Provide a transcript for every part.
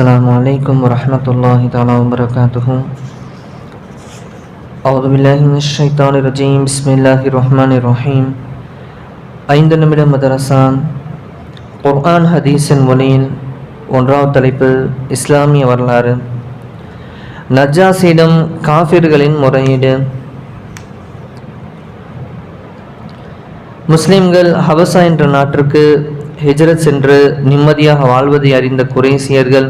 السلام عليكم ورحمة الله تعالى وبركاته أعوذ بالله من الشيطان الرجيم بسم الله الرحمن الرحيم ஐந்து நிமிட மதரசா குர்ஆன் ஹதீஸின் மொழியில் ஒன்றாவது தலைப்பு இஸ்லாமிய வரலாறு நஜாசியிடம் காஃபிர்களின் முறையீடு முஸ்லிம்கள் ஹபசா என்ற நாட்டிற்கு ஹிஜ்ரத் சென்று நிம்மதியாக வாழ்வதை அறிந்த குறைசியர்கள்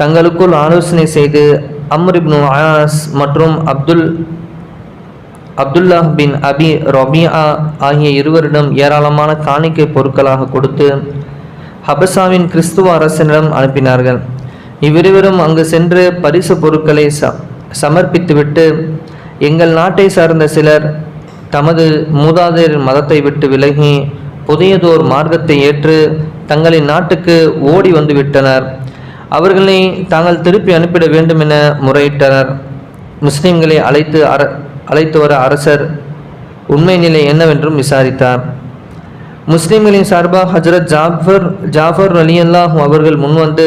தங்களுக்குள் ஆலோசனை செய்து அம்ரிப்னு ஆஸ் மற்றும் அப்துல் அப்துல்லாஹ் பின் அபி ரொபியா ஆகிய இருவரிடம் ஏராளமான காணிக்கை பொருட்களாக கொடுத்து ஹபசாவின் கிறிஸ்துவ அரசனிடம் அனுப்பினார்கள். இவ்விருவரும் அங்கு சென்று பரிசு பொருட்களை ச சமர்ப்பித்துவிட்டு எங்கள் நாட்டை சார்ந்த சிலர் தமது மூதாதையர் மதத்தை விட்டு விலகி புதியதோர் மார்க்கத்தை ஏற்று தங்களின் நாட்டுக்கு ஓடி வந்துவிட்டனர். அவர்களை தாங்கள் திருப்பி அனுப்பிட வேண்டும் என முறையிட்டனர். முஸ்லிம்களை அழைத்து அர அழைத்து வர அரசர் உண்மை நிலை என்னவென்றும் விசாரித்தார். முஸ்லிம்களின் சார்பாக ஹஜரத் ஜாஃபர் ஜாஃபர் அலி அல்லாஹ் அவர்கள் முன்வந்து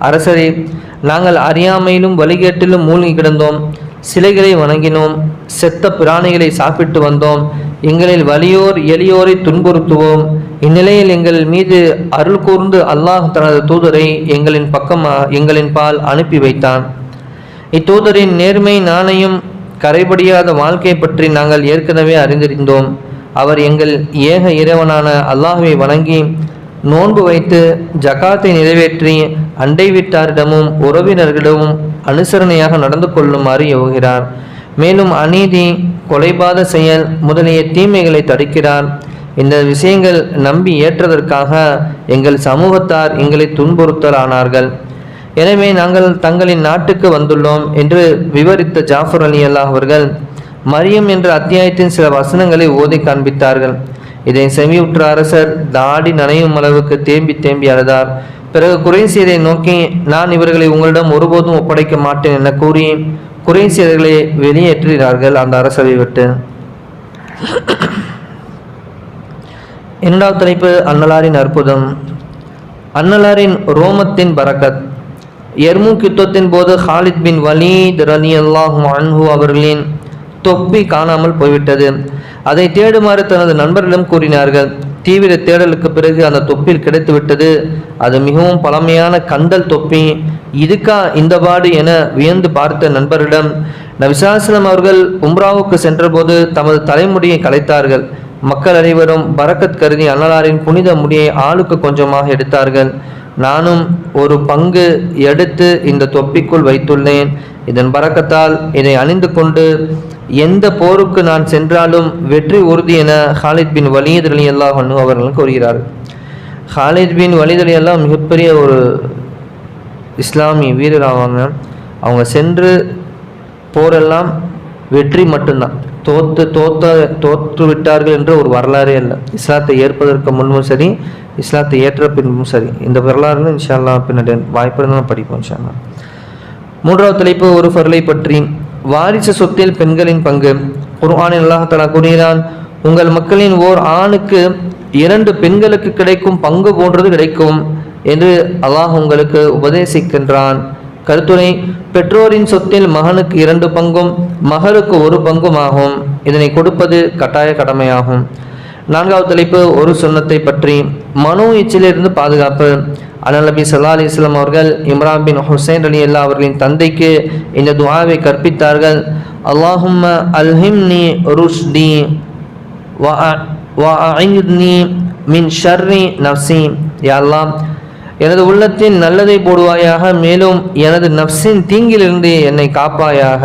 அரசரே நாங்கள் அறியாமையிலும் வழிகேட்டிலும் மூழ்கி கிடந்தோம். சிலைகளை வணங்கினோம். செத்த பிராணிகளை சாப்பிட்டு வந்தோம். எங்களில் வலியோர் எளியோரை துன்புறுத்துவோம். இந்நிலையில் எங்கள் மீது அருள் கூர்ந்து அல்லாஹ் தனது தூதரை எங்களின் பக்கம் எங்களின் பால் அனுப்பி வைத்தான். இத்தூதரின் நேர்மை நாணயம் கரைபடியாத வாழ்க்கை பற்றி நாங்கள் ஏற்கனவே அறிந்திருந்தோம். அவர் எங்கள் ஏக இறைவனான அல்லாஹுவை வணங்கி நோன்பு வைத்து ஜகாத்தை நிறைவேற்றி அண்டை வீட்டாரிடமும் உறவினர்களிடமும் அனுசரணையாக நடந்து கொள்ளுமாறு யோகிறார் மேலும் அநீதி கொலைபாத செயல் முதலிய தீமைகளை தடுக்கிறார். இந்த விஷயங்கள் நம்பி ஏற்றதற்காக எங்கள் சமூகத்தார் எங்களை துன்புறுத்தலானார்கள். எனவே நாங்கள் தங்களின் நாட்டுக்கு வந்துள்ளோம் என்று விவரித்த ஜாஃபர் அலி அல்லாஹ் அவர்கள் மரியம் என்ற அத்தியாயத்தின் சில வசனங்களை ஓதி காண்பித்தார்கள். இதை செவியுற்ற அரசர் தாடி நனையும் அளவுக்கு தேம்பி தேம்பி அழுதார். பிறகு குறைசியரை நோக்கி நான் இவர்களை உங்களிடம் ஒருபோதும் ஒப்படைக்க மாட்டேன் என கூறி குறைசியர்களை வெளியேற்றினார்கள் அந்த அரசவை விட்டு. இரண்டாவது தலைப்பு அன்னலாரின் அற்புதம். அன்னலாரின் ரோமத்தின் பரக்கத் எர்முக் யுத்தத்தின் போது ஹாலித் பின் வலீத் ரலி அல்லாஹு அன்ஹு அவர்களின் தொப்பி காணாமல் போய்விட்டது. அதை தேடுமாறு தனது நண்பர்களிடம் கூறினார்கள். தீவிர தேடலுக்கு பிறகு அந்த தொப்பில் கிடைத்துவிட்டது. அது மிகவும் பழமையான கந்தல் தொப்பி. இதுக்கா இந்த பாடு என வியந்து பார்த்த நண்பரிடம் நபிசாஸ்லம் அவர்கள் உம்ராவுக்கு சென்றபோது தமது தலைமுடியை கலைத்தார்கள் மக்கள் அனைவரும் பரக்கத் கருதி அன்னலாரின் புனித முடியை ஆளுக்கு கொஞ்சமாக எடுத்தார்கள். நானும் ஒரு பங்கு எடுத்து இந்த தொப்பிக்குள் வைத்துள்ளேன். இதன் பறக்கத்தால் இதை அணிந்து கொண்டு எந்த போருக்கு நான் சென்றாலும் வெற்றி உறுதி என ஹாலித் பின் வலியத் அலி அல்லாஹ் அவர்கள் கூறுகிறார். ஹாலித் பின் வலித் அலி அல்லாஹ் மிகப்பெரிய ஒரு இஸ்லாமிய வீரர் ஆவாங்க அவங்க சென்று போரெல்லாம் வெற்றி மட்டும்தான். தோத்து தோத்த தோற்று விட்டார்கள் என்ற ஒரு வரலாறே இல்லை. இஸ்லாத்தை ஏற்பதற்கு முன்பும் சரி இஸ்லாத்தை ஏற்ற பின்பும் சரி. இந்த வரலாறு இன்ஷால்லா பின்னாடி வாய்ப்பு இருந்தாலும் படிப்போம் இன்ஷால்லா மூன்றாவது தலைப்பு ஒரு பொருளை பற்றி. வாரிசு சொத்தில் பெண்களின் பங்கு. குர்ஆனில் அல்லாஹலா கூறுகிறான் உங்கள் மக்களின் ஓர் ஆணுக்கு இரண்டு பெண்களுக்கு கிடைக்கும் பங்கு போன்றது கிடைக்கும் என்று அல்லாஹ் உங்களுக்கு உபதேசிக்கின்றான். கருத்துரை பெற்றோரின் சொத்தில் மகனுக்கு இரண்டு பங்கும் மகளுக்கு ஒரு பங்கும் ஆகும் இதனை கொடுப்பது கட்டாய கடமையாகும். நான்காவது தலைப்பு ஒரு சுண்ணத்தை பற்றி. மனு எச்சிலிருந்து பாதுகாப்பு. அனல் சல்லா அலி இஸ்லாம் அவர்கள் இம்ரான் பின் ஹுசைன் அலி அல்லா அவர்களின் தந்தைக்கு இந்த துவாவை கற்பித்தார்கள். அல்லாஹும்ம அல்ஹிம்னி ருஷ்டி வஅஇத்னி மின் ஷர்ரி நஃப்சி யாரெல்லாம் எனது உள்ளத்தின் நல்லதை போடுவாயாக மேலும் எனது நப்சின் தீங்கிலிருந்து என்னை காப்பாயாக.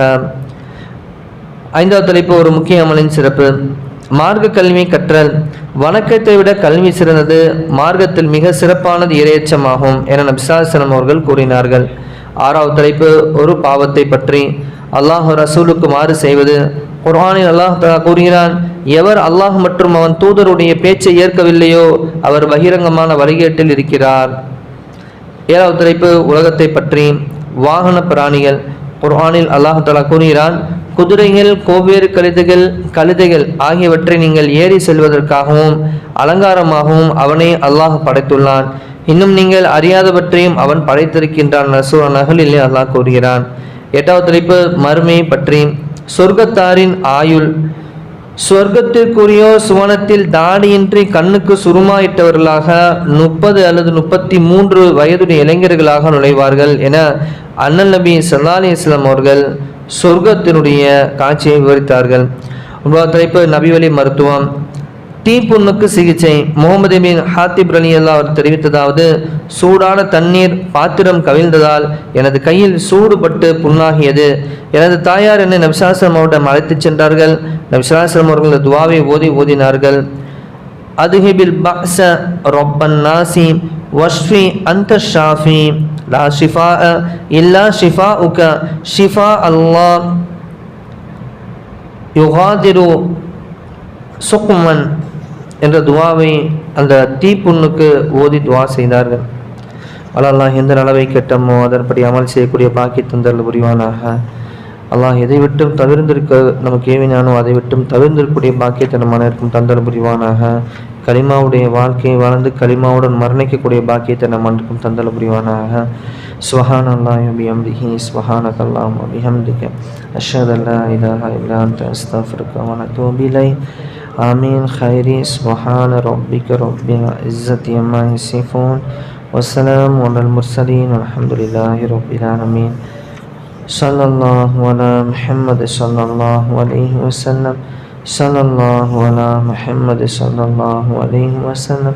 ஐந்தாவது தலைப்பு ஒரு முக்கிய அமலின் சிறப்பு. மார்க்க கல்வி கற்றல். வணக்கத்தை விட கல்வி சிறந்தது மார்க்கத்தில் மிக சிறப்பானது இரையச்சமாகும் என நபிசாசனம் அவர்கள் கூறினார்கள். ஆறாவது தலைப்பு ஒரு பாவத்தை பற்றி. அல்லாஹ் ரசூலுக்கு மாறு செய்வது. குர்ஆனில் அல்லாஹ் கூறுகிறான் எவர் அல்லாஹ் மற்றும் அவன் தூதருடைய பேச்சை ஏற்கவில்லையோ அவர் பகிரங்கமான வழிகேட்டில் இருக்கிறார். ஏழாவது தலைப்பு உலகத்தை பற்றி. வாகன பிராணிகள். குர்ஆனில் அல்லாஹாலா கூறுகிறான் குதிரைகள் கோவேறு கழுதைகள் கழுதைகள் ஆகியவற்றை நீங்கள் ஏறி செல்வதற்காகவும் அலங்காரமாகவும் அவனே அல்லாஹ் படைத்துள்ளான். இன்னும் நீங்கள் அறியாதவற்றையும் அவன் படைத்திருக்கின்றான் நசூர நகலில் அல்லாஹ் கூறுகிறான். எட்டாவது தலைப்பு மறுமையை பற்றி. சொர்க்கத்தாரின் ஆயுள். சொர்க்கத்திற்குரியோர் சுவனத்தில் தாடியின்றி கண்ணுக்கு சுருமாயிட்டவர்களாக முப்பது அல்லது முப்பத்தி மூன்று வயதுடைய இளைஞர்களாக நுழைவார்கள் என அண்ணல் நபி சல்லா அலி இஸ்லாம் அவர்கள் சொர்க்கத்தினுடைய காட்சியை விவரித்தார்கள். ஒன்பதாவது தலைப்பு நபிவழி மருத்துவம். தீப்புண்ணுக்கு சிகிச்சை. முகமது பின் ஹாத்திப் அலி அல்லா அவர் தெரிவித்ததாவது சூடான தண்ணீர் பாத்திரம் கவிழ்ந்ததால் எனது கையில் சூடுபட்டு புண்ணாகியது. எனது தாயார் என்னை நபிசாசிரம் அவரிடம் அழைத்துச் சென்றார்கள். நபிசாசிரம் அவர்கள் துவாவை ஓதி ஓதினார்கள். அதுஹிபில் பாச ரொப்பன் நாசி வஷ்ஃபி அந்த ஷாஃபி. லா ஷிஃபா இல்லா ஷிஃபா உக ஷிஃபா அல்லாஹ் யுகாதிரு சுக்மன். என்ற துவாவை அந்த தீப்புண்ணுக்கு ஓதி துவா செய்தார்கள். அல்லாஹ் எந்த நலவை கெட்டமோ அதன்படி அமல் செய்யக்கூடிய பாக்கி தந்தல் புரிவானாக? அல்லாஹ் எதை விட்டும் தவிர்ந்திருக்க நமக்கு ஏவினானோ அதை விட்டும் தவிர்ந்திருக்கக்கூடிய பாக்கியத்தனமான இருக்கும் அனைவருக்கும் தந்தல் புரிவானாக? கலிமாவுடைய வாழ்க்கையை வாழ்ந்து கலிமாவுடன் மரணிக்கக்கூடிய பாக்கியத்தை நம் அனைவருக்கும் தந்தல் புரிவானாக? சுஹான் அல்லாஹ் பிஹம்திஹி சுஹானக் அல்லாம் பிஹம்திக அஷ்ஹது அல்லா இலாஹா இல்லா அன்த அஸ்தஃபிருக்க வ நத்தூபு இலைஹ் آمين خيري سبحان ربك رب العزة عما يصفون والسلام على المرسلين والحمد لله رب العالمين صلى الله على محمد صلى الله عليه وسلم. صلى الله على محمد صلى الله عليه وسلم.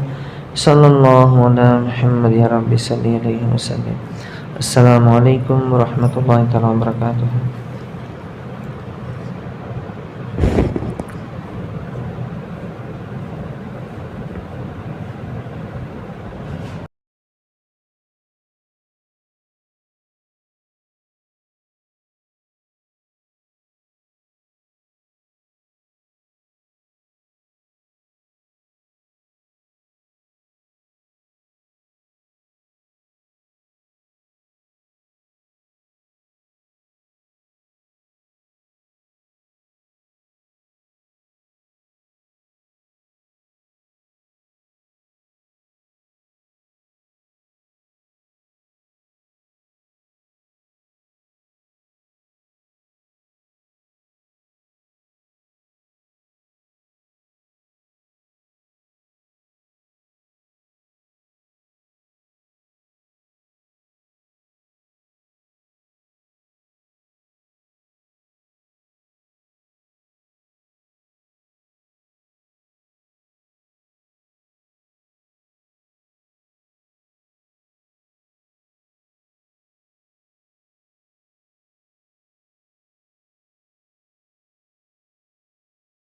صلى الله على محمد يا رب صل عليه وسلم. السلام عليكم ورحمة الله تعالى وبركاته